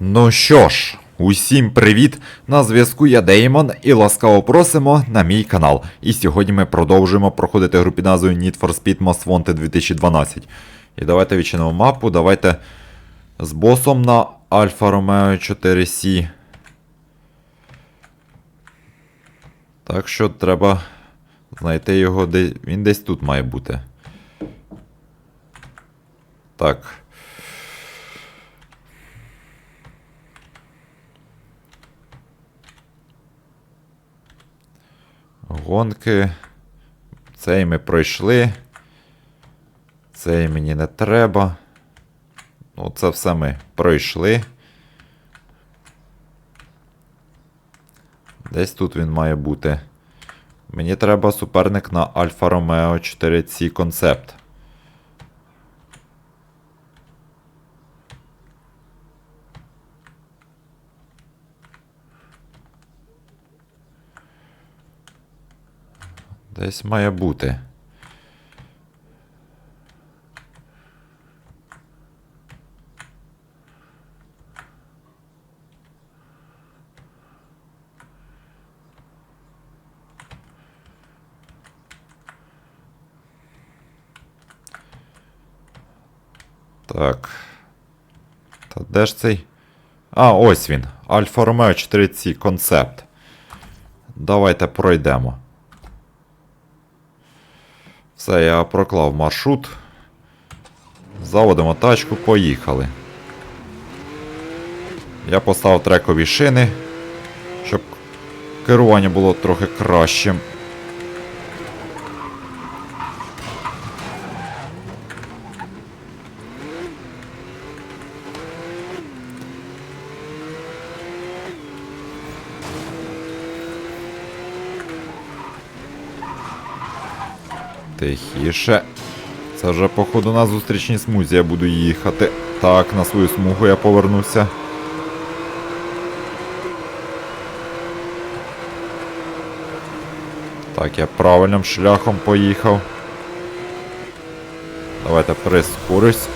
Ну що ж, усім привіт! На зв'язку я Деймон і ласкаво просимо на мій канал. І сьогодні ми продовжуємо проходити гру під назвою Need for Speed Most Wanted 2012. І давайте відчинимо мапу, давайте з босом на Alfa Romeo 4C. Так що треба знайти його де. Він десь тут має бути. Так. Гонки. Цей ми пройшли. Цей мені не треба. Ну, це все ми пройшли. Десь тут він має бути. Мені треба суперник на Альфа Ромео 4C Concept. Десь має бути. Так. Та де ж цей? А, ось він. Alfa Romeo 4C Concept. Давайте пройдемо. Все, я проклав маршрут. Заводимо тачку, поїхали. Я поставив трекові шини, щоб керування було трохи кращим. Тихіше. Це вже, походу, на зустрічній смузі я буду їхати. Так, на свою смугу я повернуся. Так, я правильним шляхом поїхав. Давайте прискорюсь.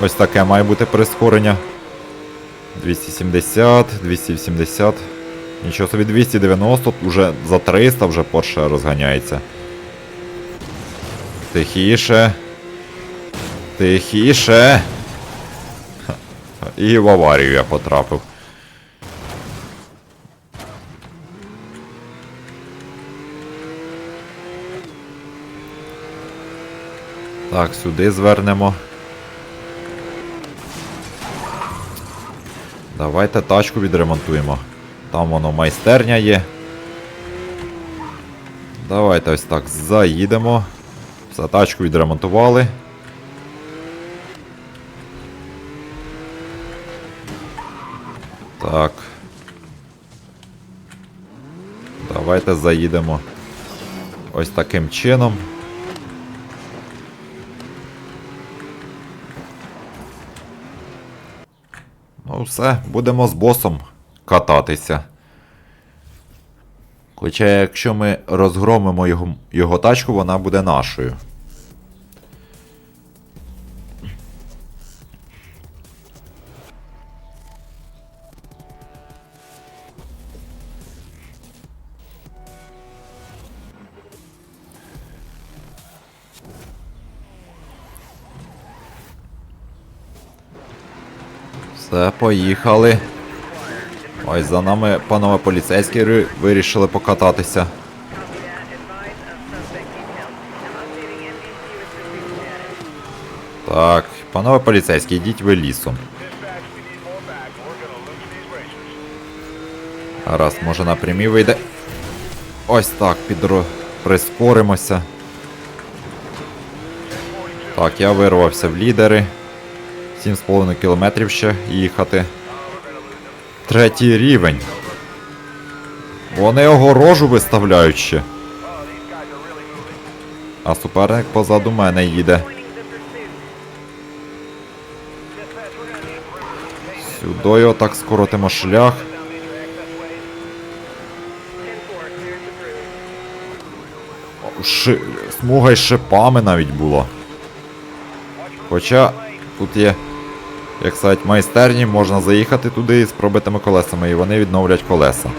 Ось таке має бути прискорення. 270, 280. Нічого собі 290, уже за 300 вже Porsche розганяється. Тихіше. Тихіше. І в аварію я потрапив. Так, сюди звернемо. Давайте тачку відремонтуємо. Там воно майстерня є. Давайте ось так заїдемо. Все, тачку відремонтували. Так. Давайте заїдемо ось таким чином. Ну, все, будемо з босом кататися. Хоча, якщо ми розгромимо його, його тачку, вона буде нашою. Все, поїхали. Ось за нами, панове поліцейські, вирішили покататися. Так, панове поліцейські, йдіть ви лісом. Раз, може напрямі вийде. Ось так, підро... прискоримося. Так, я вирвався в лідери. 7,5 кілометрів ще їхати. Третій рівень. Вони огорожу виставляють ще. А суперник позаду мене їде. Сюди отак скоротимо шлях. Ши... Смуга із шипами навіть була. Хоча тут є як сказать, майстерні, можна заїхати туди з пробитими колесами, і вони відновлять колеса.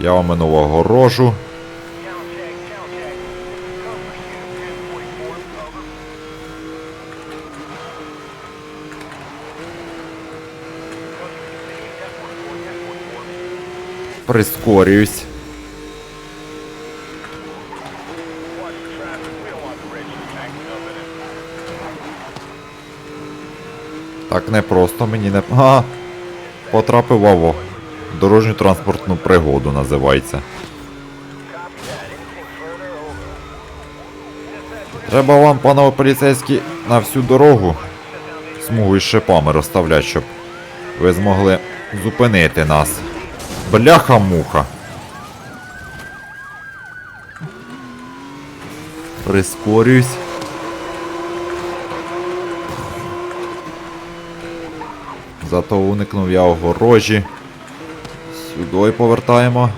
Я вам минув огорожу. Прискорююсь. Так не просто мені не. А! Потрапив в АВО. Дорожню транспортну пригоду називається. Треба вам, панове поліцейські, на всю дорогу смугу із шипами розставляти, щоб ви змогли зупинити нас. Бляха-муха. Прискорююсь. Зато уникнув я огорожі. Сюди повертаємо.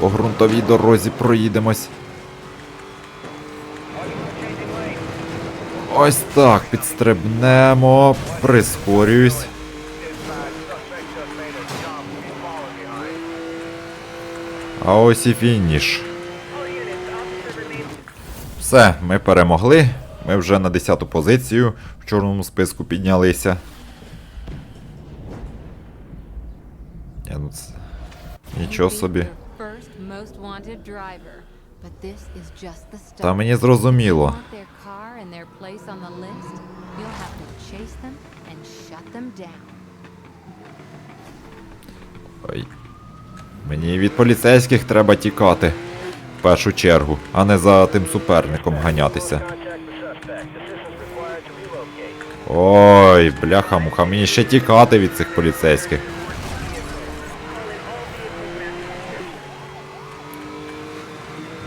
По ґрунтовій дорозі проїдемось. Ось так, підстрибнемо, прискорююсь. А ось і фініш. Все, ми перемогли. Ми вже на 10-ту позицію в чорному списку піднялися. Я, ну, це... Нічого собі. Та мені зрозуміло. Ой. Mені від поліцейських треба тікати. В першу чергу, а не за тим суперником ганятися. Ой, бляха-муха, мені ще тікати від цих поліцейських.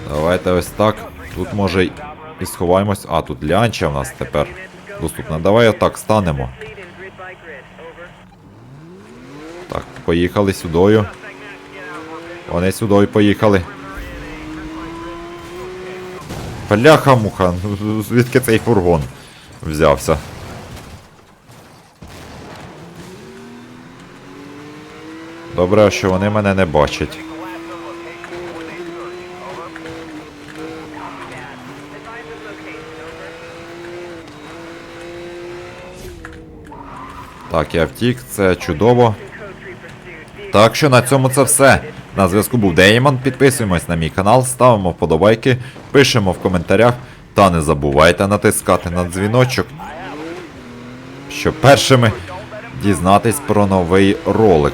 Давайте ось так. Тут може і сховаємось. А, тут лянча в нас тепер доступна. Давай отак станемо. Так, поїхали сюдою. Вони сюди поїхали. Бляха-муха, ну, звідки цей фургон взявся? Добре, що вони мене не бачать. Так, я втік, це чудово. Так що на цьому це все. На зв'язку був Деймон. Підписуємось на мій канал, ставимо вподобайки, пишемо в коментарях та не забувайте натискати на дзвіночок, щоб першими дізнатись про новий ролик.